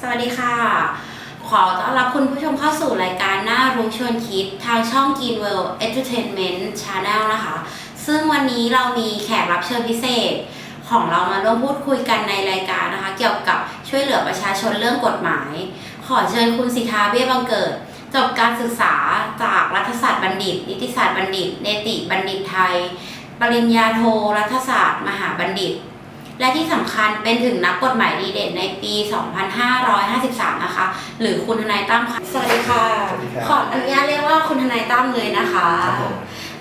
สวัสดีค่ะ ขอต้อนรับคุณผู้ชมเข้าสู่รายการหน้ารู้ชวนคิดทางช่อง Green World Entertainment Channel นะคะ ซึ่งวันนี้เรามีแขกรับเชิญพิเศษ ของเรามาร่วมพูดคุยกันในรายการนะคะ เกี่ยวกับช่วยเหลือประชาชนเรื่องกฎหมาย ขอเชิญคุณสิทธาเบี้ยบังเกิด จบการศึกษาจากรัฐศาสตร์บัณฑิต นิติศาสตร์บัณฑิต เนติบัณฑิตไทย ปริญญาโทรัฐศาสตร์ มหาบัณฑิต และที่สำคัญเป็นถึงนักกฎหมายดีเด่นในปี 2553 นะคะ หรือคุณทนายตั้มค่ะ สวัสดีค่ะ สวัสดีครับ ขออนุญาตเรียกว่าคุณทนายตั้มเลยนะคะ ครับผม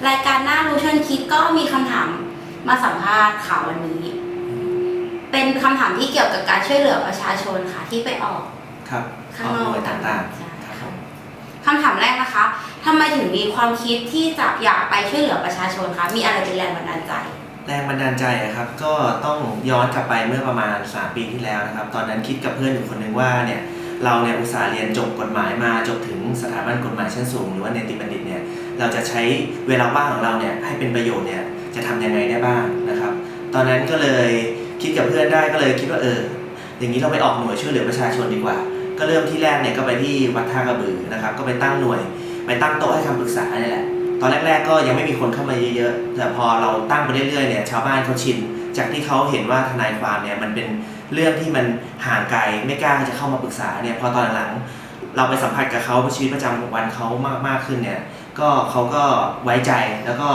รายการหน้ารู้ชวนคิดก็มีคำถามมาสัมภาษณ์ข่าววันนี้ เป็นคำถามที่เกี่ยวกับการช่วยเหลือประชาชนค่ะที่ไปออกครับข้างนอกหน่วยต่างใช่ๆค่ะคำถามแรกนะคะทำไมถึงมีความคิดที่จะอยากไปช่วยเหลือประชาชนคะ มีอะไรเป็นแรงบันดาลใจ แรงบันดาลใจอะครับก็ต้องย้อนกลับไปเมื่อประมาณ 3 ปีที่แล้วนะครับ ตอนนั้นคิดกับเพื่อนอยู่คนหนึ่งว่าเนี่ยเราเนี่ยอุตสาห์เรียนจบกฎหมายมาจบถึงสถาบันกฎหมายชั้นสูง หรือว่าเนติบัณฑิตเนี่ยเราจะใช้เวลาว่างของเราเนี่ยให้เป็นประโยชน์เนี่ยจะทำยังไงได้บ้างนะครับ ตอนนั้นก็เลยคิดกับเพื่อนได้ก็เลยคิดว่าเอออย่างนี้เราไปออกหน่วยช่วยเหลือประชาชนดีกว่า ก็เริ่มที่แรกเนี่ยก็ไปที่วัดท่ากระบือนะครับ ก็ไปตั้งหน่วย ไปตั้งโต๊ะให้คำปรึกษาเนี่ยแหละ ตอนแรก ๆ ก็ยังไม่มีคนเข้ามาเยอะๆ แต่พอเราตั้งไปเรื่อยๆเนี่ยชาวบ้านเขาชิน จากที่เขาเห็นว่าทนายความเนี่ยมันเป็นเรื่องที่มันห่างไกลไม่กล้าที่จะเข้ามาปรึกษาเนี่ยพอตอนหลังๆเราไปสัมผัสกับเขาชีวิตประจำของวันเขามากมากขึ้นเนี่ยก็เขาก็ไว้ใจแล้วก็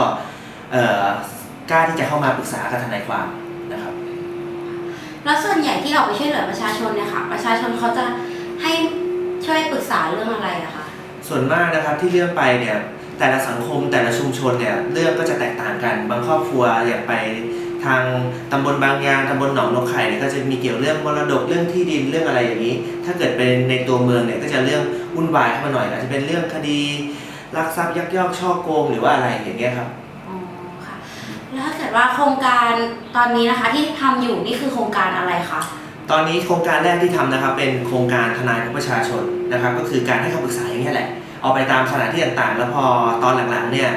เอ่อกล้าที่จะเข้ามาปรึกษากับทนายความนะครับ แล้วส่วนใหญ่ที่เราไปช่วยเหลือประชาชนเนี่ยค่ะประชาชนเขาจะให้ช่วยปรึกษาเรื่องอะไรอะคะส่วนมากนะครับที่เลือกไปเนี่ย แต่ละสังคมแต่ละชุมชนเนี่ยเรื่องก็จะแตกต่างกันบางครอบครัวอย่างไปทางตำบลบางยางตำบลหนองนกไข่เนี่ยก็จะมีเกี่ยวเรื่องมรดกเรื่องที่ดินเรื่องอะไรอย่างนี้ ถ้าเกิดเป็นในตัวเมืองเนี่ยก็จะเรื่องวุ่นวายเข้ามาหน่อยอาจจะเป็นเรื่องคดีลักทรัพย์ยักยอกช่อโกงหรือว่าอะไรอย่างเงี้ยครับอ๋อค่ะแล้วถ้าเกิดว่าโครงการตอนนี้นะคะที่ทำอยู่นี่คือโครงการอะไรคะตอนนี้โครงการแรกที่ทำนะครับเป็นโครงการทนายเพื่อประชาชนนะครับ ก็คือการให้คำปรึกษาอย่างนี้ยแหละ ออกไปตามสถานที่ต่างๆ แล้วพอตอนหลังๆเนี่ย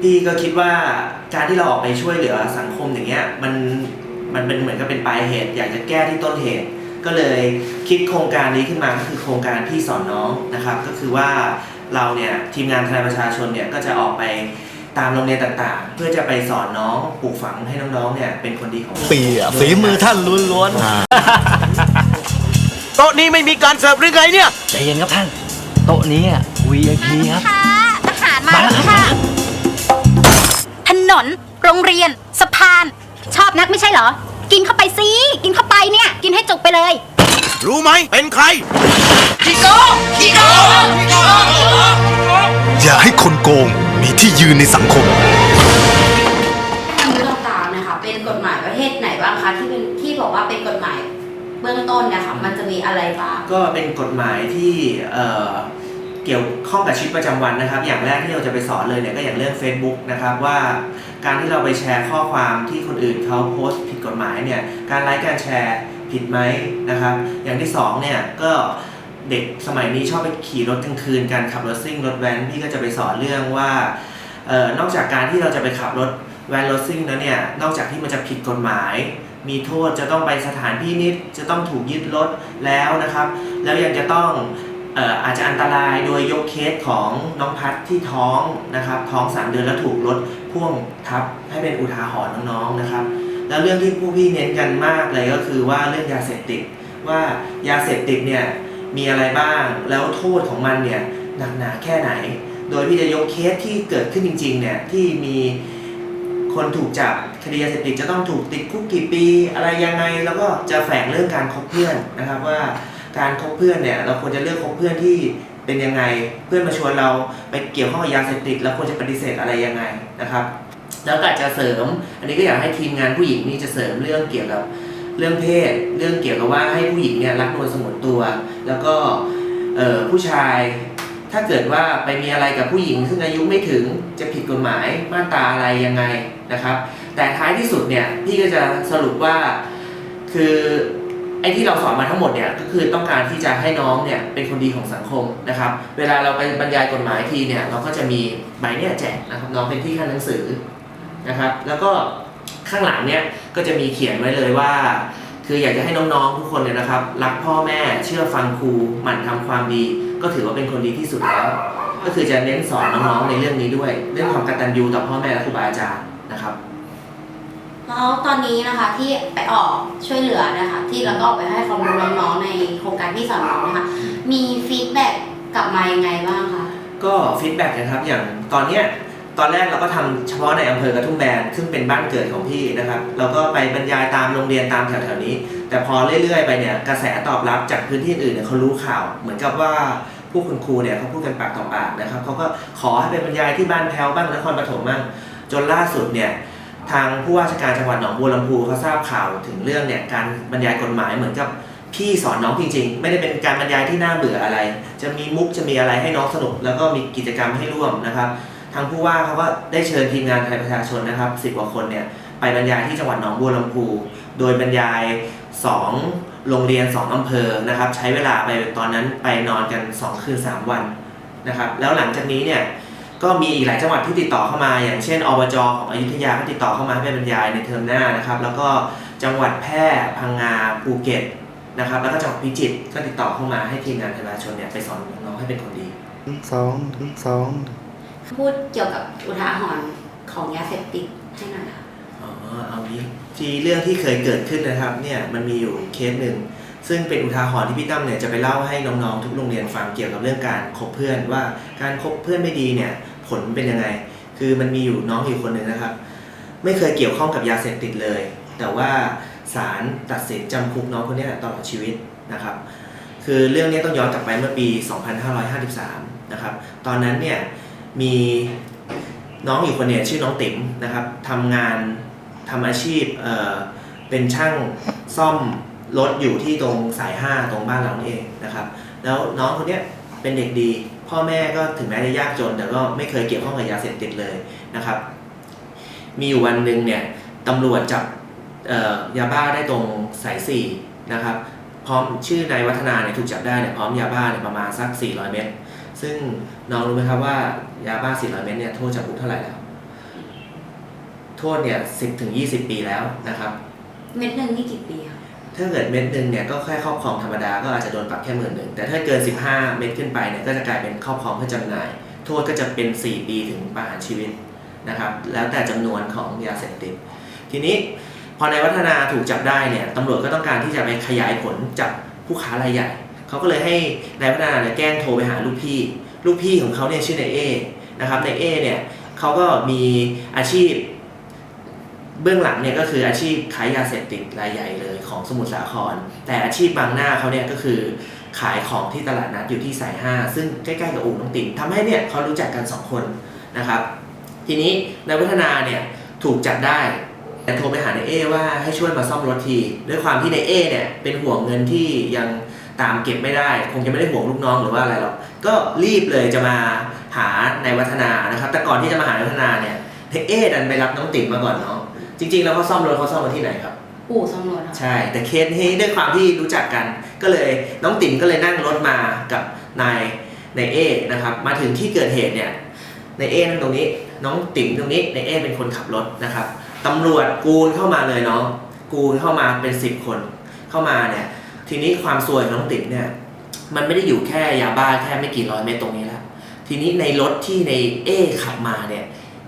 พี่ก็คิดว่าการที่เราออกไปช่วยเหลือสังคมอย่างเงี้ยมันมันเป็นเหมือนกับเป็นปลายเหตุ อยากจะแก้ที่ต้นเหตุ ก็เลยคิดโครงการนี้ขึ้นมาก็คือโครงการพี่สอนน้องนะครับ ก็คือว่าเราเนี่ยทีมงานทนายประชาชนเนี่ยก็จะออกไปตามโรงเรียนต่างๆ เพื่อจะไปสอนน้องปลูกฝังให้น้องๆเนี่ยเป็นคนดีของปีอะฝีมือท่านล้วนโต๊ะนี้ไม่มีการเสิร์ฟหรือไงเนี่ยๆใจเย็นครับท่าน โต๊ะนี้อะ VIP ครับ ค่ะอาหารมามาแล้แล้ววครัค่ะบถนน โรงเรียน สะพาน ชอบนักไม่ใช่เหรอ กินเข้าไปสิ กินเข้าไปเนี่ย กินให้จุกไปเลย รู้ไหมเป็นใครอย่าให้คนโกงมีที่ยืนในสังคมทางเรื่องต่างๆนะคะเป็นกฎหมายประเทศไหนบ้างคะที่เป็นที่บอกว่าเป็นกฎหมายเบื้องต้นเนะคะมันจะมีอะไรบ้าง ก็เป็นกฎหมายที่เอ่อ เกี่ยวข้องกับชีวิตประจำวันนะครับ อย่างแรกที่เราจะไปสอนเลยเนี่ยก็อย่างเรื่อง Facebook นะครับว่าการที่เราไปแชร์ข้อความที่คนอื่นเขาโพสต์ผิดกฎหมายเนี่ยการไลค์การแชร์ผิดไหมนะครับ อย่างที่สองเนี่ยก็เด็กสมัยนี้ชอบไปขี่รถกลางคืนการขับรถซิ่งรถแว้นพี่ก็จะไปสอนเรื่องว่าออนอกจากการที่เราจะไปขับรถแวนรถซิ่งแล้วเนี่ยนอกจากที่มันจะผิดกฎหมาย มีโทษจะต้องไปสถานพินิษจะต้องถูกยึดรถแล้วนะครับ แล้วยังจะต้อง อาจจะอันตรายโดยยกเคสของน้องพัดที่ท้องนะครับ ท้องสามเดือนแล้วถูกรถพ่วงทับให้เป็นอุทาหรณ์น้องๆนะครับ แล้วเรื่องที่ผู้พี่เน้นกันมากเลยก็คือว่าเรื่องยาเสพติดว่ายาเสพติดเนี่ยมีอะไรบ้างแล้วโทษของมันเนี่ยหนักหนาแค่ไหน โดยพี่จะยกเคสที่เกิดขึ้นจริงๆเนี่ยที่มีคนถูกจับคดียาเสพติดจะต้องถูกติดคุกกี่ปีอะไรยังไงแล้วก็จะแฝงเรื่องการคบเพื่อนนะครับว่า การคบเพื่อนเนี่ยเราควรจะเลือกคบเพื่อนที่เป็นยังไง เพื่อนมาชวนเราไปเกี่ยวข้องกับยาเสพติดเราควรจะปฏิเสธอะไรยังไงนะครับ แล้วก็อาจจะเสริม อันนี้ก็อยากให้ทีมงานผู้หญิงนี่จะเสริมเรื่องเกี่ยวกับเรื่องเพศ เรื่องเกี่ยวกับว่าให้ผู้หญิงเนี่ยรักนวลสงวนตัว แล้วก็เออผู้ชายถ้าเกิดว่าไปมีอะไรกับผู้หญิงซึ่งอายุไม่ถึงจะผิดกฎหมายมาตราอะไรยังไงนะครับ แต่ท้ายที่สุดเนี่ยพี่ก็จะสรุปว่าคือ ไอ้ที่เราสอนมาทั้งหมดเนี่ยก็คือต้องการที่จะให้น้องเนี่ยเป็นคนดีของสังคมนะครับ เวลาเราไปบรรยายกฎหมายทีเนี่ยเราก็จะมีใบเนี่ยแจกนะครับน้องเป็นที่ขั้นหนังสือนะครับแล้วก็ข้างหลังเนี่ยก็จะมีเขียนไว้เลยว่าคคืออยากจะให้น้องๆทุกคนเนี่ยนะครับ รักพ่อแม่เชื่อฟังครูหมั่นทำความดี ก็ถือว่าเป็นคนดีที่สุดแล้ว ก็คือจะเน้นสอนน้องๆในเรื่องนี้ด้วย เรื่องความกตัญญูต่อพ่อแม่และครูบาอาจารย์นะครับ แล้วตอนนี้นะคะที่ไปออกช่วยเหลือนะคะ ที่แล้วก็ออกไปให้ความรู้น้องๆในโครงการพี่สอนน้องนะคะมีฟีดแบ็กกลับมายังไงบ้างคะก็ฟีดแบ็กนะครับอย่างตอนเนี้ยตอนแรกเราก็ทำเฉพาะในอำเภอกระทุ่มแบนซึ่งเป็นบ้านเกิดของพี่นะครับเราก็ไปบรรยายตามโรงเรียนตามแถวๆนี้ แต่พอเรื่อยๆไปเนี่ยกระแสตอบรับจากพื้นที่อื่นเนี่ยเขารู้ข่าว เหมือนกับว่าผู้คุณครูเนี่ยเขาพูดกันปากต่อปากนะครับเขาก็ขอให้ไปบรรยายที่บ้านแพ้วบ้างนครปฐมบ้างจนล่าสุดเนี่ย ทางผู้ว่าราชการจังหวัดหนองบัวลำพูเขาทราบข่าวถึงเรื่องเนี่ยการบรรยายกฎหมายเหมือนกับพี่สอนน้องจริงๆ ไม่ได้เป็นการบรรยายที่น่าเบื่ออะไร จะมีมุกจะมีอะไรให้น้องสนุก แล้วก็มีกิจกรรมให้ร่วมนะครับ ทางผู้ว่าเขาก็ได้เชิญทีมงานไทยประชาชนนะครับสิบกว่าคนเนี่ยไปบรรยายที่จังหวัดหนองบัวลำพู โดยบรรยาย 2 โรงเรียน 2อำเภอนะครับ ใช้เวลาไปตอนนั้นไปนอนกัน 2 คืน 3 วันนะครับ แล้วหลังจากนี้เนี่ย ก็มีอีกหลายจังหวัดที่ติดต่อเข้ามา อย่างเช่นอบจของอยุธยาก็ติดต่อเข้ามาให้ไปบรรยายในเทอมหน้านะครับ แล้วก็จังหวัดแพร่พังงาภูเก็ตนะครับ แล้วก็จังหวัดพิจิตรก็ติดต่อเข้ามาให้ทีมงานประชาชนเนี่ยไปสอนน้องๆให้เป็นคนดีสองสองพูดเกี่ยวกับอุทาหรณ์ของยาเสพติดให้หน่อยค่ะอ๋อเอางี้ทีเรื่องที่เคยเกิดขึ้นนะครับเนี่ยมันมีอยู่เคสหนึ่ง ซึ่งเป็นอุทาหรณ์ที่พี่ตั้มเนี่ยจะไปเล่าให้น้องๆทุกโรงเรียนฟังเกี่ยวกับเรื่องการคบเพื่อนว่าการคบเพื่อนไม่ดีเนี่ยผลเป็นยังไง คือมันมีอยู่น้องอยู่คนหนึ่งนะครับ ไม่เคยเกี่ยวข้องกับยาเสพติดเลย แต่ว่าศาลตัดสินจำคุกน้องคนนี้ตลอดชีวิตนะครับ คือเรื่องนี้ต้องย้อนกลับไปเมื่อปี 2553 นะครับ ตอนนั้นเนี่ยมีน้องอยู่คนเนี่ยชื่อน้องติ๋มนะครับทำงานทำอาชีพเเป็นช่างซ่อม รถอยู่ที่ตรงสาย5ตรงบ้านเรานี่เองนะครับ แล้วน้องคนเนี้ยเป็นเด็กดี พ่อแม่ก็ถึงแม้จะยากจน แต่ก็ไม่เคยเกี่ยวข้องกับยาเสพติดเลยนะครับ มีอยู่วันหนึ่งเนี่ยตำรวจจับยาบ้าได้ตรงสายสี่นะครับ พร้อมชื่อนายวัฒนาเนี่ยถูกจับได้เนี่ยพร้อมยาบ้าเนี่ยประมาณสัก 400 เม็ดซึ่งน้องรู้ไหมครับว่ายาบ้า 400 เม็ดเนี่ยโทษจำคุกเท่าไหร่แล้ว โทษเนี่ย10ถึง20 ปีแล้วนะครับ เม็ดหนึ่งนี่กี่ปีคะ ถ้าเกิดเม็ดหนึ่งเนี่ยก็แค่ครอบครองธรรมดาก็อาจจะโดนปรับแค่หมื่นหนึ่งแต่ถ้าเกิน 15 เม็ดขึ้นไปเนี่ยก็จะกลายเป็นครอบครองเพื่อจำหน่าย โทษก็จะเป็น 4 ปีถึงประหารชีวิตนะครับแล้วแต่จำนวนของยาเสพติดทีนี้พอในายวัฒนาถูกจับได้เนี่ยตำรวจก็ต้องการที่จะไปขยายผลจับผู้ค้ารายใหญ่เขาก็เลยให้นายวัฒนาเนี่ยแกล้งโทรไปหาลูกพี่ ลูกพี่ของเขาเนี่ยชื่อนายเอนะครับนายเอเนี่ยเขาก็มีอาชีพ เบื้องหลังเนี่ยก็คืออาชีพขายยาเสพติดรายใหญ่เลยของสมุทรสาคร แต่อาชีพบางหน้าเขาเนี่ยก็คือขายของที่ตลาดนัดอยู่ที่สายห้าซึ่งใกล้ๆกับอู่น้องติ๋มทำให้เนี่ยเขารู้จักกันสองคนนะครับ ทีนี้นายวัฒนาเนี่ยถูกจับได้แต่โทรไปหานายเอว่าให้ช่วยมาซ่อมรถที ด้วยความที่นายเอเนี่ยเป็นห่วงเงินที่ยังตามเก็บไม่ได้ คงจะไม่ได้ห่วงลูกน้องหรือว่าอะไรหรอกก็รีบเลยจะมาหานายวัฒนานะครับ แต่ก่อนที่จะมาหานายวัฒนาเนี่ยนเอดันไปรับน้องติ๋มมาก่อนเนาะ จริงๆแล้วเขาซ่อมรถเขาซ่อมมาที่ไหนครับ อู่สำรวจค่ะ ใช่ แต่เคสนี้ด้วยความที่รู้จักกัน ก็เลยน้องติ๋มก็เลยนั่งรถมากับนายนายเอนะครับ มาถึงที่เกิดเหตุเนี่ยนายเอนั่งตรงนี้ น้องติ๋มตรงนี้นายเอเป็นคนขับรถนะครับตำรวจกูนเข้ามาเลยน้องกูนเข้ามาเป็นสิบคนเข้ามาเนี่ยทีนี้ความซวยของน้องติ๋มเนี่ยมันไม่ได้อยู่แค่ยาบ้าแค่ไม่กี่ร้อยเมตรตรงนี้แล้วทีนี้ในรถที่ในเอขับมาเนี่ย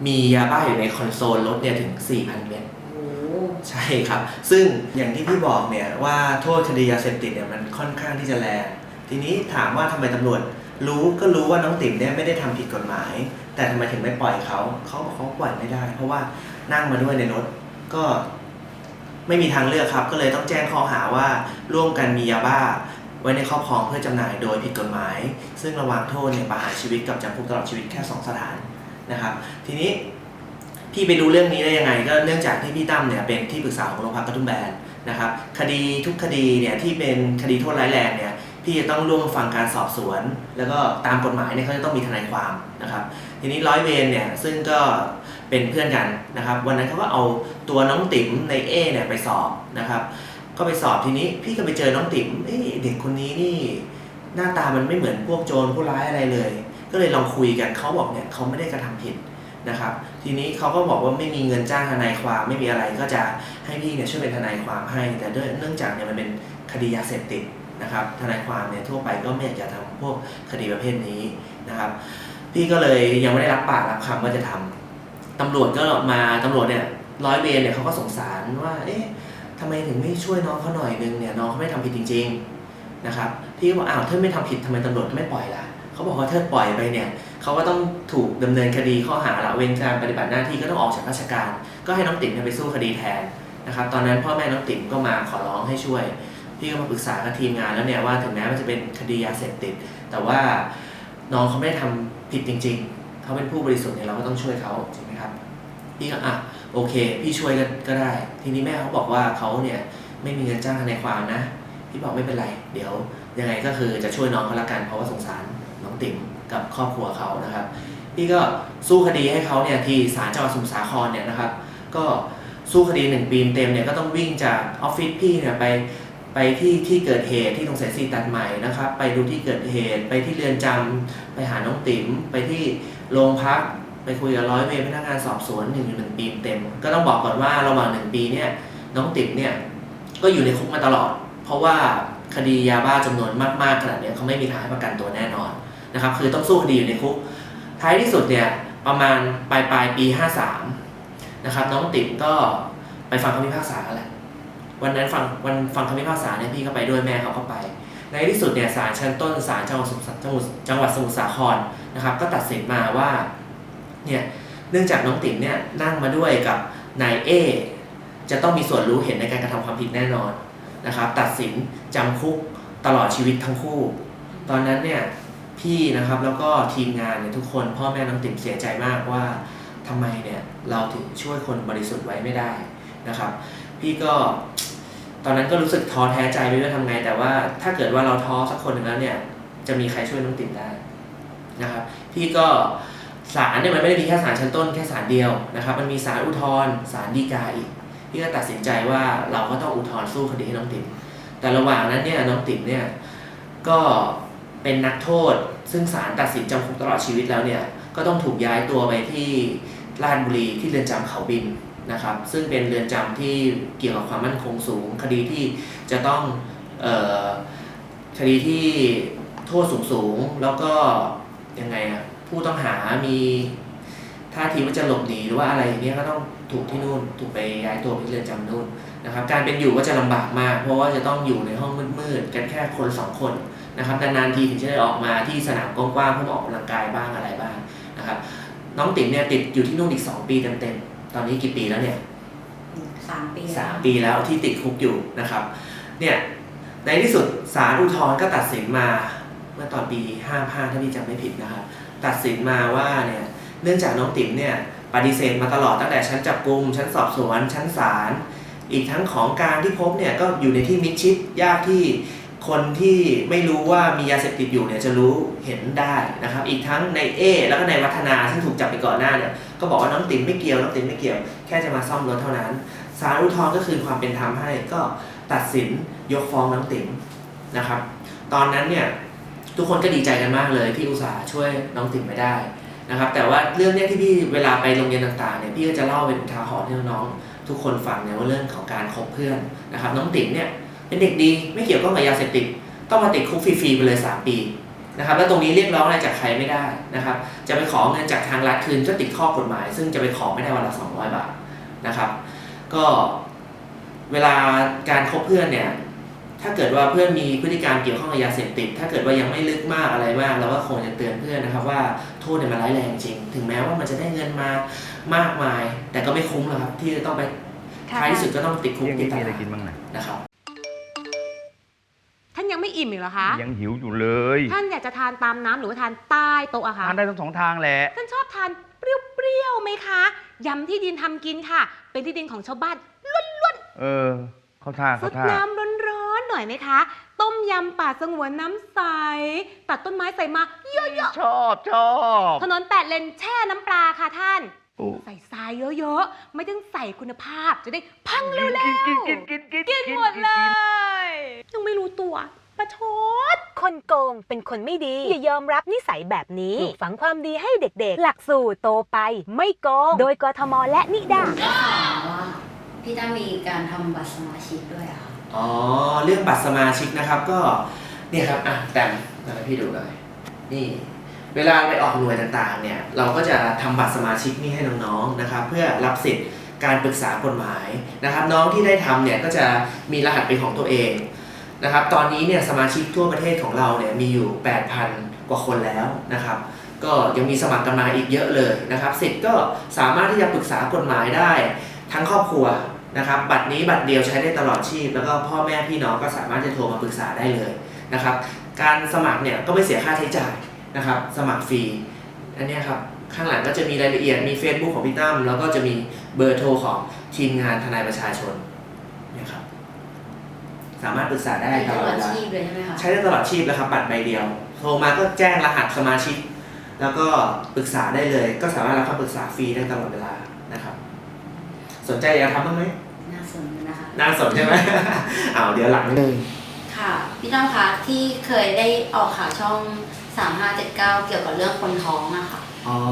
มียาบ้าอยู่ในคอนโซลรถเนี่ยถึง4,000เมตรโอ้โห ใช่ครับ ซึ่งอย่างที่พี่บอกเนี่ยว่าโทษคดียาเสพติดเนี่ยมันค่อนข้างที่จะแรง ทีนี้ถามว่าทำไมตำรวจ รู้ก็รู้ว่าน้องติ๋มเนี่ยไม่ได้ทำผิดกฎหมาย แต่ทำไมถึงไม่ปล่อยเขาเขาบอกเขาปล่อยไม่ได้ เพราะว่านั่งมาด้วยในรถก็ไม่มีทางเลือกครับ ก็เลยต้องแจ้งข้อหาว่าร่วมกันมียาบ้า ไว้ในครอบครองเพื่อจำหน่ายโดยผิดกฎหมาย ซึ่งระวางโทษเนี่ยประหารชีวิตกับจำคุกตลอดชีวิตแค่สองสถานนะครับ ทีนี้ พี่ไปดูเรื่องนี้ได้ยังไง ก็เนื่องจากที่พี่ตั้มเนี่ยเป็นที่ปรึกษาของโรงพักกระทุ่มแบนนะครับคดีทุกคดีเนี่ยที่เป็นคดีโทษร้ายแรงเนี่ยพี่จะต้องร่วมฟังการสอบสวน แล้วก็ตามกฎหมายเนี่ยเขาจะต้องมีทนายความนะครับทีนี้ร้อยเวรเนี่ยซึ่งก็เป็นเพื่อนกันนะครับวันนั้นเขาก็เอาตัวน้องติ๋มในเอเนี่ยไปสอบนะครับก็ไปสอบทีนี้พี่ก็ไปเจอน้องติ๋มเอ๊ะเด็กคนนี้นี่หน้าตามันไม่เหมือนพวกโจรผู้ร้ายอะไรเลย ก็เลยลองคุยกันเขาบอกเนี่ยเขาไม่ได้กระทำผิด นะครับ ทีนี้เขาก็บอกว่าไม่มีเงินจ้างทนายความไม่มีอะไรก็จะให้พี่เนี่ยช่วยเป็นทนายความให้ แต่ด้วยเนื่องจากเนี่ยมันเป็นคดียาเสพติดนะครับทนายความเนี่ยทั่วไปก็ไม่อยากจะทำพวกคดีประเภทนี้นะครับ พี่ก็เลยยังไม่ได้รับปากรับคำว่าจะทำตำรวจก็มาตำรวจเนี่ยร้อยเวรเนี่ยเขาก็สงสารว่าเอ๊ะทำไมถึงไม่ช่วยน้องเขาหน่อยนึงเนี่ยน้องเขาไม่ได้ทำผิดจริง ๆนะครับพี่ก็บอกอ้าวเธอไม่ทำผิดทำไมตำรวจไม่ปล่อยล่ะเขาบอกว่าเธอปล่อยไปเนี่ย เขาก็ต้องถูกดำเนินคดีข้อหาละเว้นการปฏิบัติหน้าที่ก็ต้องออกจากราชการ ก็ให้น้องติ๋มไปสู้คดีแทนนะครับตอนนั้นพ่อแม่น้องติ๋มก็มาขอร้องให้ช่วย พี่ก็มาปรึกษากับทีมงานแล้วเนี่ยว่าถึงแม้มันจะเป็นคดียาเสพติด แต่ว่าน้องเขาไม่ได้ทำผิดจริง ๆเขาเป็นผู้บริสุทธิ์เนี่ยเราก็ต้องช่วยเขาใช่ไหมครับพี่ก็อะโอเค พี่ช่วยก็ก็ได้ ทีนี้แม่เขาบอกว่าเขาเนี่ยไม่มีเงินจ้างทนายความนะพี่บอกไม่เป็นไร เดี๋ยวยังไงก็คือจะช่วยน้องเขาละกันเพราะว่าสงสาร น้องติ๋มกับครอบครัวเขานะครับ พี่ก็สู้คดีให้เขาเนี่ยที่ศาลจังหวัดสมุทรสาครเนี่ยนะครับ ก็สู้คดีหนึ่งปีเต็มเนี่ยก็ต้องวิ่งจากออฟฟิศพี่เนี่ยไปไปที่ที่เกิดเหตุที่ตรงสายสีตัดใหม่นะครับ ไปดูที่เกิดเหตุไปที่เรือนจำไปหาน้องติ๋มไปที่โรงพักไปคุยกับร้อยเวรพนักงานสอบสวนหนึ่งหนึ่งปีเต็ม ก็ต้องบอกก่อนว่าระหว่างหนึ่งปีเนี่ยน้องติ๋มเนี่ยก็อยู่ในคุกมาตลอด เพราะว่าคดียาบ้าจำนวนมากๆขนาดนี้เขาไม่มีทางให้ประกันตัวแน่นอน นะครับคือต้องสู้คดีอยู่ในคุก ท้ายที่สุดเนี่ยประมาณปลายปลายปี 53 นะครับน้องติ๋มก็ไปฟังคำพิพากษาแหละวันนั้นฟังวันฟังคำพิพากษาเนี่ยพี่ก็ไปด้วยแม่เขาก็ไป ในที่สุดเนี่ยศาลชั้นต้นศาลจังหวัดสมุทรจังหวัดสมุทรสาครนะครับก็ตัดสินมาว่าเนี่ยเนื่องจากน้องติ๋มเนี่ยนั่งมาด้วยกับนายเอจะต้องมีส่วนรู้เห็นในการกระทำความผิดแน่นอนนะครับ ตัดสินจำคุกตลอดชีวิตทั้งคู่ ตอนนั้นเนี่ย พี่นะครับแล้วก็ทีมงานเนี่ยทุกคน พ่อแม่น้องติ๋มเสียใจมากว่าทำไมเนี่ยเราถึงช่วยคนบริสุทธิ์ไว้ไม่ได้นะครับ พี่ก็ตอนนั้นก็รู้สึกท้อแท้ใจไม่รู้จะทำไง แต่ว่าถ้าเกิดว่าเราท้อสักคนหนึ่งแล้วเนี่ยจะมีใครช่วยน้องติ๋มได้นะครับพี่ก็ศาลเนี่ยมันไม่ได้มีแค่ศาลชั้นต้นแค่ศาลเดียวนะครับ มันมีศาลอุทธรณ์ศาลฎีกาอีกพี่ก็ตัดสินใจว่าเราก็ต้องอุทธรณ์สู้คดีให้น้องติ๋มแต่ระหว่างนั้นเนี่ยน้องติ๋มเนี่ยก็ เป็นนักโทษ ซึ่งศาลตัดสินจำคุกตลอดชีวิตแล้วเนี่ยก็ต้องถูกย้ายตัวไปที่ราชบุรีที่เรือนจำเขาบินนะครับ ซึ่งเป็นเรือนจำที่เกี่ยวกับความมั่นคงสูง คดีที่จะต้องเอ่อคดีที่โทษสูงสูงแล้วก็ยังไงอะผู้ต้องหามีท่าทีว่าจะหลบหนีหรือว่าอะไรอย่างเงี้ยก็ต้องถูกที่นู่นถูกไปย้ายตัวไปเรือนจำนู่นนะครับ การเป็นอยู่ก็จะลำบากมาก เพราะว่าจะต้องอยู่ในห้องมืดๆกันแค่คนสองคน นะครับนานๆทีถึงจะได้ออกมาที่สนามกว้างๆเพื่อมาออกกำลังกายบ้างอะไรบ้างนะครับน้องติ๋มเนี่ยติดอยู่ที่นู่นอีก 2 ปีเต็มๆตอนนี้กี่ปีแล้วเนี่ยสามปีสามปีแล้วที่ติดคุกอยู่นะครับเนี่ยในที่สุดศาลอุทธรณ์ก็ตัดสินมาเมื่อตอนปี 55 ถ้าพี่จำไม่ผิดนะครับ ตัดสินมาว่าเนี่ยเนื่องจากน้องติ๋มเนี่ยปฏิเสธมาตลอดตั้งแต่ชั้นจับกุมชั้นสอบสวนชั้นศาลอีกทั้งของกลารที่พบเนี่ยก็อยู่ในที่มิดชิดยากที่ คนที่ไม่รู้ว่ามียาเสพติดอยู่เนี่ยจะรู้เห็นได้นะครับ อีกทั้งในเอแล้วก็ในวัฒนาซึ่งถูกจับไปก่อนหน้าเนี่ยก็บอกว่าน้องติ๋มไม่เกี่ยวน้องติ๋มไม่เกี่ยวแค่จะมาซ่อมรถเท่านั้นศาลอุทธรณ์ก็คืนความเป็นธรรมให้ก็ตัดสินยกฟ้องน้องติ๋มนะครับ ตอนนั้นเนี่ยทุกคนก็ดีใจกันมากเลยที่อุตส่าห์ช่วยน้องติ๋มไม่ได้นะครับ แต่ว่าเรื่องเนี้ยที่พี่เวลาไปโรงเรียนต่างๆเนี่ยพี่ก็จะเล่าเป็นทาหรณ์ให้น้องทุกคนฟังเนี่ยว่าเรื่องของการคบเพื่อนนะครับ น้องติ๋มเนี่ย เป็นเด็กดีไม่เกี่ยวข้องกับยาเสพติดต้องมาติดคุกฟรีๆไปเลย 3 ปีนะครับแล้วตรงนี้เรียกร้องอะไรจากใครไม่ได้นะครับ จะไปขอเงินจากทางรัฐคืนก็ติดข้อกฎหมาย ซึ่งจะไปขอไม่ได้วันละ 200 บาทนะครับ ก็เวลาการคบเพื่อนเนี่ยถ้าเกิดว่าเพื่อนมีพฤติกรรมเกี่ยวข้องกับยาเสพติด ถ้าเกิดว่ายังไม่ลึกมากอะไรมากเราก็คงจะเตือนเพื่อนนะครับ ว่าโทษเนี่ยมันร้ายแรงจริง ถึงแม้ว่ามันจะได้เงินมามากมาย แต่ก็ไม่คุ้มหรอกครับที่จะต้องไปท้ายที่สุดก็ต้องติดคุกติดตารางนะครับท่านยังไม่ อิ่มอีกเหรอคะ ยังหิวอยู่เลยท่านอยากจะทานตามน้ำหรือว่าทานใต้โต๊ะอะคะทานได้ทั้งสองทางแหละ ท่านชอบทานเปรี้ยวๆไหมคะยำที่ดินทำกินค่ะ เป็นที่ดินของชาวบ้านเออ เข้าท่าซเข้าดท่า น้ำร้อนๆหน่อยไหมคะ ต้มยำป่าสงวนน้ำใส ตัดต้นไม้ใส่มาเยอะชอบชอบๆถนนแปดเลนแช่น้ำปลาค่ะท่าน โอ้ใส่ทรายเยอะๆ ไม่ต้องใส่คุณภาพจะได้พังเร็วๆกินกินกินกินกินกินหมดเลย ยังไม่รู้ตัว ประชด คนโกงเป็นคนไม่ดี อย่ายอมรับนิสัยแบบนี้ปลูกฝังความดีให้เด็กๆ หลักสูตรโตไป ไม่โกง โดยกทมและนิด้าได้ข่าวมาว่าพี่ตั้มมีการทำบัตรสมาชิกด้วยอะค่ะ อ๋อ เรื่องบัตรสมาชิกนะครับก็เนี่ยครับอะแต้มมาให้พี่ดูหน่อยนี่ เวลาไปออกหน่วยต่างๆ เนี่ย เราก็จะทำบัตรสมาชิกนี่ให้น้องๆนะครับ เพื่อรับสิทธิ์การปรึกษากฎหมายนะครับ น้องที่ได้ทำเนี่ยก็จะมีรหัสเป็นของตัวเอง นะครับตอนนี้เนี่ยสมาชิกทั่วประเทศของเราเนี่ยมีอยู่ 8,000 กว่าคนแล้วนะครับก็ยังมีสมัครกันมาอีกเยอะเลยนะครับสิทธิ์ก็สามารถที่จะปรึกษากฎหมายได้ทั้งครอบครัวนะครับบัตรนี้บัตรเดียวใช้ได้ตลอดชีพ แล้วก็พ่อแม่พี่น้องก็สามารถจะโทรมาปรึกษาได้เลยนะครับการสมัครเนี่ยก็ไม่เสียค่าใช้จ่ายนะครับสมัครฟรีอันนี้ครับข้างหลังก็จะมีรายละเอียดมี Facebook ของพี่ตั้มแล้วก็จะมีเบอร์โทรของทีมงานทนายประชาชน สามารถปรึกษาได้ได้ตตลลออดดเวลาชีพเลยใช่ไหมคะใช้ได้ตลอดชีพแล้วครับบัตรใบเดียว โทรมาก็แจ้งรหัสสมาชิก แล้วก็ปรึกษาได้เลย ก็สามารถรับคำปรึกษาฟรีได้ตลอดเวลานะครับ สนใจอยากทำบ้างไหมน่าสนนะคะน่าสนใช่ไหม เอาเดี๋ยวหลังค่ะ พี่ตั้มคะที่เคยได้ออกข่าวช่อง 3579 เกี่ยวกับเรื่องคนท้องอะค่ะ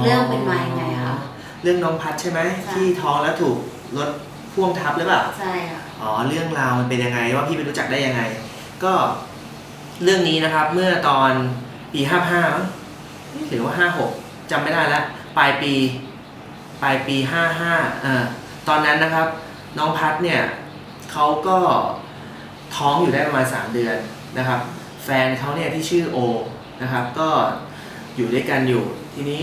เรื่องเป็นมายังไงคะเรื่องน้องพัดใช่ไหม ใช่ ที่ท้องแล้วถูกรถ พ่วงทับหรือเปล่า ใช่ค่ะ อ๋อเรื่องราวมันเป็นยังไงว่าพี่ไปรู้จักได้ยังไง ก็เรื่องนี้นะครับเมื่อตอนปีห้าห้าหรือว่าห้าหกจำไม่ได้แล้วปลายปีปลายปีห้าห้าอ่าตอนนั้นนะครับ น้องพัดเนี่ยเขาก็ท้องอยู่ได้ประมาณสามเดือนนะครับ แฟนเขาเนี่ยที่ชื่อโอนะครับ ก็อยู่ด้วยกันอยู่ทีนี้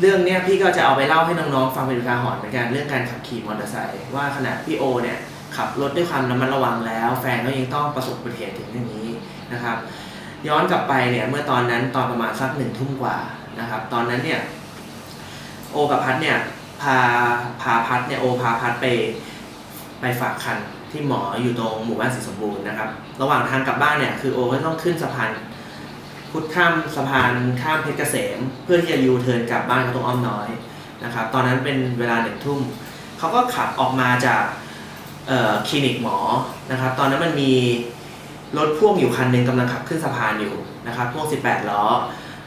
เรื่องเนี้ยพี่ก็จะเอาไปเล่าให้น้องๆฟังเป็นอุทาหรณ์เหมือนกันเรื่องการขับขี่มอเตอร์ไซค์ว่าขณะพี่โอเนี่ยขับรถด้วยความระมัดระวังแล้ว แฟนก็ยังต้องประสบอุบัติเหตุถึงอย่างนี้นะครับ ย้อนกลับไปเนี่ยเมื่อตอนนั้นตอนประมาณสักหนึ่งทุ่มกว่านะครับ ตอนนั้นเนี่ยโอกับพัดเนี่ยพาพาพัดเนี่ยโอพาพัดไปไปฝากคันที่หมออยู่ตรงหมู่บ้านศรีสมบูรณ์นะครับ ระหว่างทางกลับบ้านเนี่ยคือโอก็ต้องขึ้นสะพาน พุทธข้ามสะพานข้ามเพชรเกษม เพื่อที่จะยูเทิร์นกลับบ้านเขาตรงอ้อมน้อยนะครับ ตอนนั้นเป็นเวลาหนึ่งทุ่มเขาก็ขับออกมาจากคลินิกหมอนะครับ ตอนนั้นมันมีรถพ่วงอยู่คันหนึ่งกำลังขับขึ้นสะพานอยู่นะครับพ่วง 18 ล้อ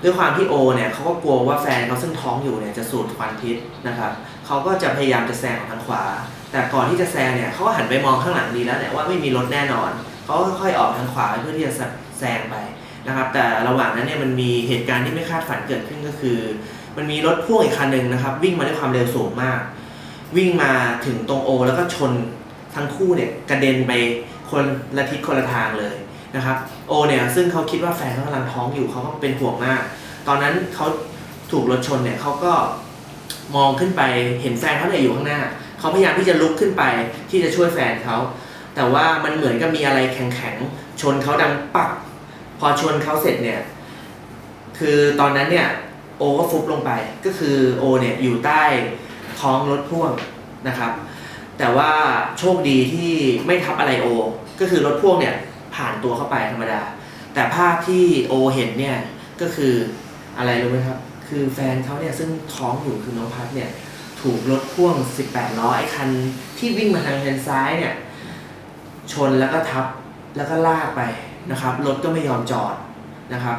ด้วยความที่โอเนี่ยเขาก็กลัวว่าแฟนเขาซึ่งท้องอยู่เนี่ยจะสูดควันพิษนะครับเขาก็จะพยายามจะแซงออกทางขวา แต่ก่อนที่จะแซงเนี่ยเขาก็หันไปมองข้างหลังดีแล้วแหละว่าไม่มีรถแน่นอนเขาค่อยๆออกทางขวาเพื่อที่จะแซงไป นะครับแต่ระหว่างนั้นเนี่ยมันมีเหตุการณ์ที่ไม่คาดฝันเกิดขึ้นก็คือ มันมีรถพ่วงอีกคันหนึ่งนะครับ วิ่งมาด้วยความเร็วสูงมาก วิ่งมาถึงตรงโอ แล้วก็ชนทั้งคู่เนี่ยกระเด็นไปคนละทิศคนละทางเลยนะครับโอเนี่ยซึ่งเขาคิดว่าแฟนเขากำลังท้องอยู่เขาก็เป็นห่วงมาก ตอนนั้นเขาถูกรถชนเนี่ยเขาก็มองขึ้นไปเห็นแฟนเขาเนี่ยอยู่ข้างหน้าเขาพยายามที่จะลุกขึ้นไปที่จะช่วยแฟนเขาแต่ว่ามันเหมือนกับมีอะไรแข็งๆชนเขาดังปัก พอชวนเขาเสร็จเนี่ย คือตอนนั้นเนี่ยโอก็ฟุบลงไป ก็คือโอเนี่ยอยู่ใต้ท้องรถพ่วงนะครับ แต่ว่าโชคดีที่ไม่ทับอะไรโอ ก็คือรถพ่วงเนี่ยผ่านตัวเข้าไปธรรมดา แต่ภาพที่โอเห็นเนี่ยก็คืออะไรรู้ไหมครับ คือแฟนเขาเนี่ยซึ่งท้องอยู่คือน้องพัดเนี่ยถูกรถพ่วง 18 ล้อไอ้คันที่วิ่งมาทางเลนซ้ายเนี่ยชนแล้วก็ทับแล้วก็ลากไป นะครับรถก็ไม่ยอมจอดนะครับ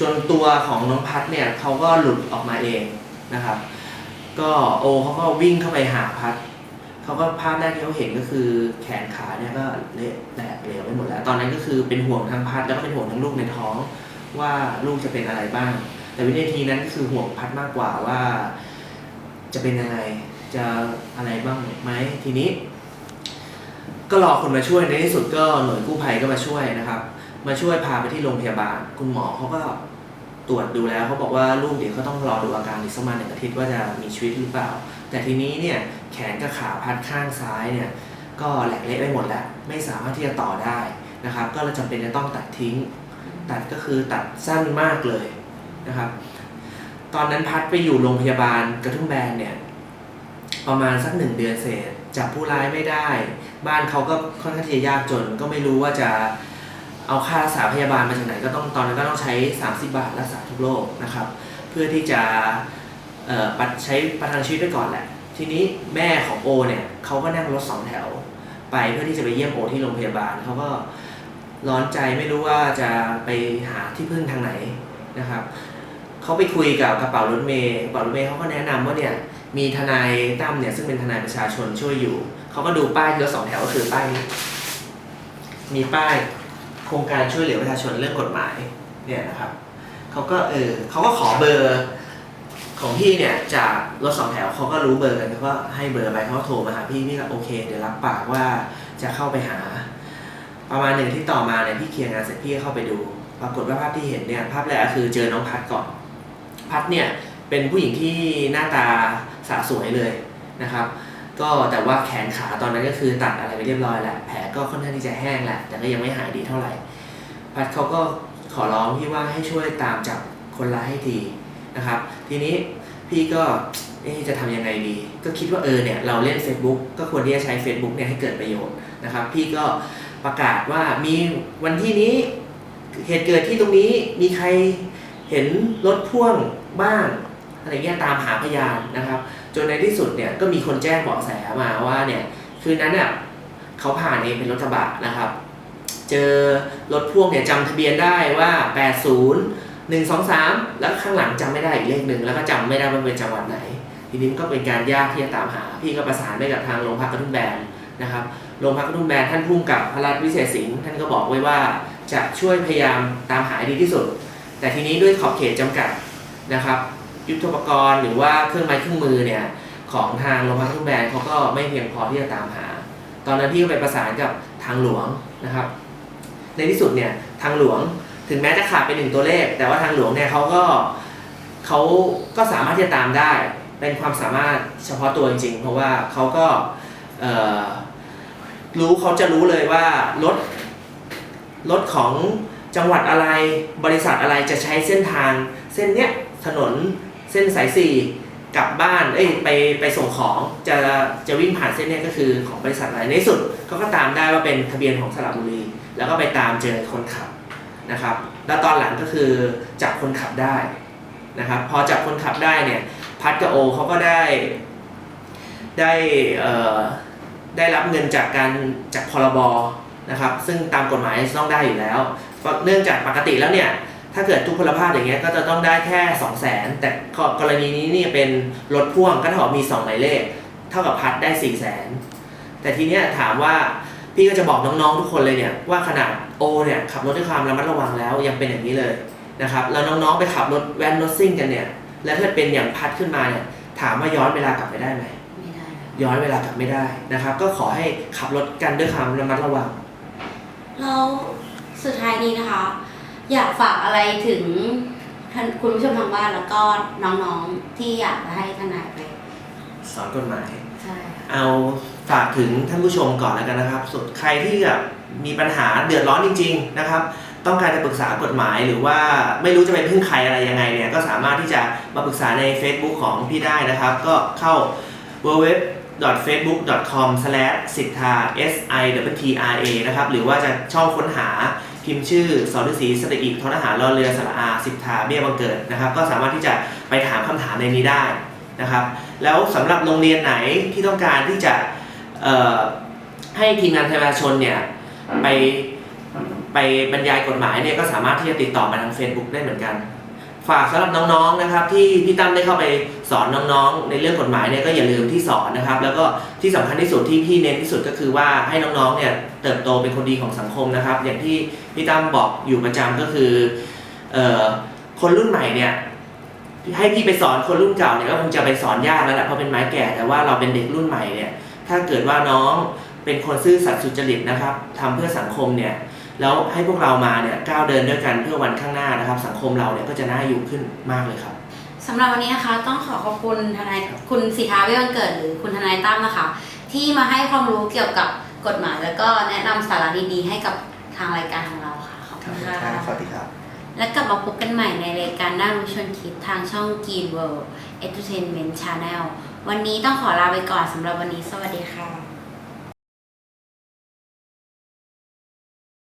จนตัวของน้องพัดเนี่ยเขาก็หลุดออกมาเองนะครับ ก็โอเขาก็วิ่งเข้าไปหาพัดเขาก็ภาพแรกที่เขาเห็นก็คือแขนขาเนี่ยก็เละแตกเหลวไปหมดแล้ว ตอนนั้นก็คือเป็นห่วงทั้งพัดแล้วก็เป็นห่วงทั้งลูกในท้องว่าลูกจะเป็นอะไรบ้าง แต่วินาทีนั้นก็คือห่วงพัดมากกว่าว่า จะเป็นยังไงจะอะไรบ้างไหมทีนี้ ก็รอคนมาช่วยในที่สุดก็หน่วยกู้ภัยก็มาช่วยนะครับ มาช่วยพาไปที่โรงพยาบาล คุณหมอเขาก็ตรวจดูแล้วเขาบอกว่าลูกเดี๋ยวเขาต้องรอดูอาการอีกสักประมาณหนึ่งอาทิตย์ว่าจะมีชีวิตหรือเปล่า แต่ทีนี้เนี่ยแขนกับขาพัดข้างซ้ายเนี่ยก็แหลกเละไปหมดแล้วไม่สามารถที่จะต่อได้นะครับ ก็เลยจำเป็นจะต้องตัดทิ้ง ตัดก็คือตัดสั้นมากเลยนะครับ ตอนนั้นพัดไปอยู่โรงพยาบาลกระทุ่มแบนเนี่ยประมาณสักหนึ่งเดือนเศษจับผู้ร้ายไม่ได้ บ้านเขาก็ค่อนข้างที่จะยากจน ก็ไม่รู้ว่าจะเอาค่ารักษาพยาบาลมาจากไหนก็ต้องตอนนั้นก็ต้องใช้ 30 บาทรักษาทุกโรคนะครับ เพื่อที่จะปัดใช้ประทังชีวิตไปก่อนแหละ ทีนี้แม่ของโอเนี่ยเขาก็นั่งรถสองแถว ไปเพื่อที่จะไปเยี่ยมโอที่โรงพยาบาลเขาก็ร้อนใจไม่รู้ว่าจะไปหาที่พึ่งทางไหนนะครับเขาไปคุยกับกระเป๋ารถเมย์กระเป๋ารถเมย์เขาก็แนะนำว่าเนี่ย มีทนายตั้มเนี่ยซึ่งเป็นทนายประชาชนช่วยอยู่ เขาก็ดูป้ายที่รถสองแถวก็คือป้ายนี้ มีป้ายโครงการช่วยเหลือประชาชนเรื่องกฎหมายเนี่ยนะครับเขาก็เออเขาก็ขอเบอร์ของพี่เนี่ยจากรถสองแถวเขาก็รู้เบอร์กันเขาก็ให้เบอร์ไปเขาก็โทรมาหาพี่พี่ก็โอเค เดี๋ยวรับปากว่าจะเข้าไปหา ประมาณหนึ่งที่ต่อมาเนี่ยพี่เคลียร์งานเสร็จพี่ก็เข้าไปดู ปรากฏว่าภาพที่เห็นเนี่ยภาพแรกคือเจอน้องพัดก่อน พัดเนี่ยเป็นผู้หญิงที่หน้าตา สะสวยเลยนะครับ ก็แต่ว่าแขนขาตอนนั้นก็คือตัดอะไรไปเรียบร้อยแล้วแผลก็ค่อนข้างที่จะแห้งแหละแต่ก็ยังไม่หายดีเท่าไหร่ พัดเขาก็ขอร้องพี่ว่าให้ช่วยตามจับคนร้ายให้ทีนะครับ ทีนี้พี่ก็จะทำยังไงดี ก็คิดว่าเออเนี่ยเราเล่น Facebook ก็ควรที่จะใช้ Facebook เนี่ยให้เกิดประโยชน์นะครับ พี่ก็ประกาศว่ามีวันที่นี้เหตุเกิดที่ตรงนี้มีใครเห็นรถพ่วงบ้าง อะไรเงี้ยตามหาพยานนะครับ จนในที่สุดเนี่ยก็มีคนแจ้งเบาะแสมาว่าเนี่ยคืนนั้นเนี่ยเขาผ่านเองเป็นรถกระบะนะครับ เจอรถพ่วงเนี่ยจำทะเบียนได้ว่า 80 1 2 3 แล้วข้างหลังจำไม่ได้อีกเลขหนึ่งแล้วก็จำไม่ได้ว่าเป็นจังหวัดไหน ทีนี้ก็เป็นการยากที่จะตามหา พี่ก็ประสานไปกับทางโรงพักกระทุ่มแบนนะครับโรงพักกระทุ่มแบนท่านพุ่มกับพระรัตน์วิเศษสิงห์ท่านก็บอกไว้ว่าจะช่วยพยายามตามหาดีที่สุด แต่ทีนี้ด้วยขอบเขตจำกัดนะครับ ยุทโธปกรณ์หรือว่าเครื่องไม้เครื่องมือเนี่ยของทางโรงพักกระทุ่มแบนเขาก็ไม่เพียงพอที่จะตามหา ตอนนั้นพี่ก็ไปประสานกับทางหลวงนะครับ ในที่สุดเนี่ยทางหลวงถึงแม้จะขาดไปหนึ่งตัวเลข แต่ว่าทางหลวงเนี่ยเขาก็เขาก็สามารถที่จะตามได้ เป็นความสามารถเฉพาะตัวจริงๆ เพราะว่าเขาก็รู้เขาจะรู้เลยว่ารถรถของจังหวัดอะไรบริษัทอะไรจะใช้เส้นทางเส้นเนี้ยถนน เส้นสายสี่กลับบ้านเอ้ยไปไปส่งของจะจะวิ่งผ่านเส้นเนี้ยก็คือของบริษัทอะไรในสุดเขาก็ตามได้ว่าเป็นทะเบียนของสระบุรี แล้วก็ไปตามเจอคนขับนะครับ แล้วตอนหลังก็คือจับคนขับได้นะครับพอจับคนขับได้เนี่ยพัดกับโอเขาก็ได้ได้เอ่อได้รับเงินจากการจากพรบนะครับซึ่งตามกฎหมายต้องได้อยู่แล้วเพราะเนื่องจากปกติแล้วเนี่ย ถ้าเกิดทุกพลภาพอย่างเงี้ยก็จะต้องได้แค่2 0 0แสนแต่กรณีนี้เนี่ยเป็นรถพ่วงก็เท่ากับมี2หมายเลข เท่ากับพัดได้4 0 0แสนแต่ทีเนี้ยถามว่าพี่ก็จะบอกน้องๆทุกคนเลยเนี่ยว่าขนาดโอเนี่ยขับรถด้วยความระมัดระวังแล้วยังเป็นอย่างนี้เลยนะครับแล้วน้องๆไปขับรถแว้นรถซิ่งกันเนี่ยแล้วถ้าเป็นอย่างพัดขึ้นมาเนี่ยถามว่าย้อนเวลากลับไปได้ไหมไม่ได้แล้วย้อนเวลากลับไม่ได้นะครับ ก็ขอให้ขับรถกันด้วยความระมัดระวังแล้วสุดท้ายนี้นะคะ อยากฝากอะไรถึงท่านคุณผู้ชมทางบ้านแล้วก็น้องๆที่อยากจะให้ทนายไปสอนกฎหมาย ใช่ค่ะเอาฝากถึงท่านผู้ชมก่อนแล้วกันนะครับส่วนใครที่แบบมีปัญหาเดือดร้อนจริง ๆนะครับ ต้องการจะปรึกษากฎหมายหรือว่าไม่รู้จะไปพึ่งใครอะไรยังไงเนี่ยก็สามารถที่จะมาปรึกษาใน Facebook ของพี่ได้นะครับ ก็เข้า www facebook.com s i t t a s i w t r a นะครับหรือว่าจะช่องค้นหา พิมพ์ชื่อสอนฤาษีสตอีกทอาหารรอเรือสระอาสิทธาเบี้ยบังเกิดนะครับ ก็สามารถที่จะไปถามคำถามในนี้ได้นะครับ แล้วสำหรับโรงเรียนไหนที่ต้องการที่จะให้ทีมงานประชาชนเนี่ยไปไปบรรยายกฎหมายเนี่ยก็สามารถที่จะติดต่อมาทาง Facebook ได้เหมือนกัน ฝากสำหรับน้องๆนะครับที่พี่ตั้มได้เข้าไปสอนน้องๆ ในเรื่องกฎหมายเนี่ยก็อย่าลืมที่สอนนะครับ แล้วก็ที่สำคัญที่สุดที่พี่เน้นที่สุดก็คือว่าให้น้องๆเนี่ยเติบโตเป็นคนดีของสังคมนะครับ อย่างที่พี่ตั้มบอกอยู่ประจำก็คือเอ่อคนรุ่นใหม่เนี่ยให้พี่ไปสอนคนรุ่นเก่าเนี่ยก็คงจะไปสอนยากแล้วแหละเพราะเป็นไม้แก่แต่ว่าเราเป็นเด็กรุ่นใหม่เนี่ยถ้าเกิดว่าน้องเป็นคนซื่อสัตย์สุจริตนะครับทำเพื่อสังคมเนี่ย แล้วให้พวกเรามาเนี่ยก้าวเดินด้วยกันเพื่อวันข้างหน้านะครับ สังคมเราเนี่ยก็จะน่าอยู่ขึ้นมากเลยครับสำหรับวันนี้นะคะต้องขอขอบคุณทนายคุณสิทธาเวชวันเกิดหรือคุณทนายตั้มนะคะ ที่มาให้ความรู้เกี่ยวกับกฎหมาย แล้วก็แนะนำสาระดีๆ ให้กับทางรายการของเราค่ะขอบคุณค่ะสวัสดีครับ และกลับมาพบกันใหม่ในรายการน่ารู้ชวนคิดทางช่อง Green World Entertainment Channel วันนี้ต้องขอลาไปก่อนสำหรับวันนี้สวัสดีค่ะ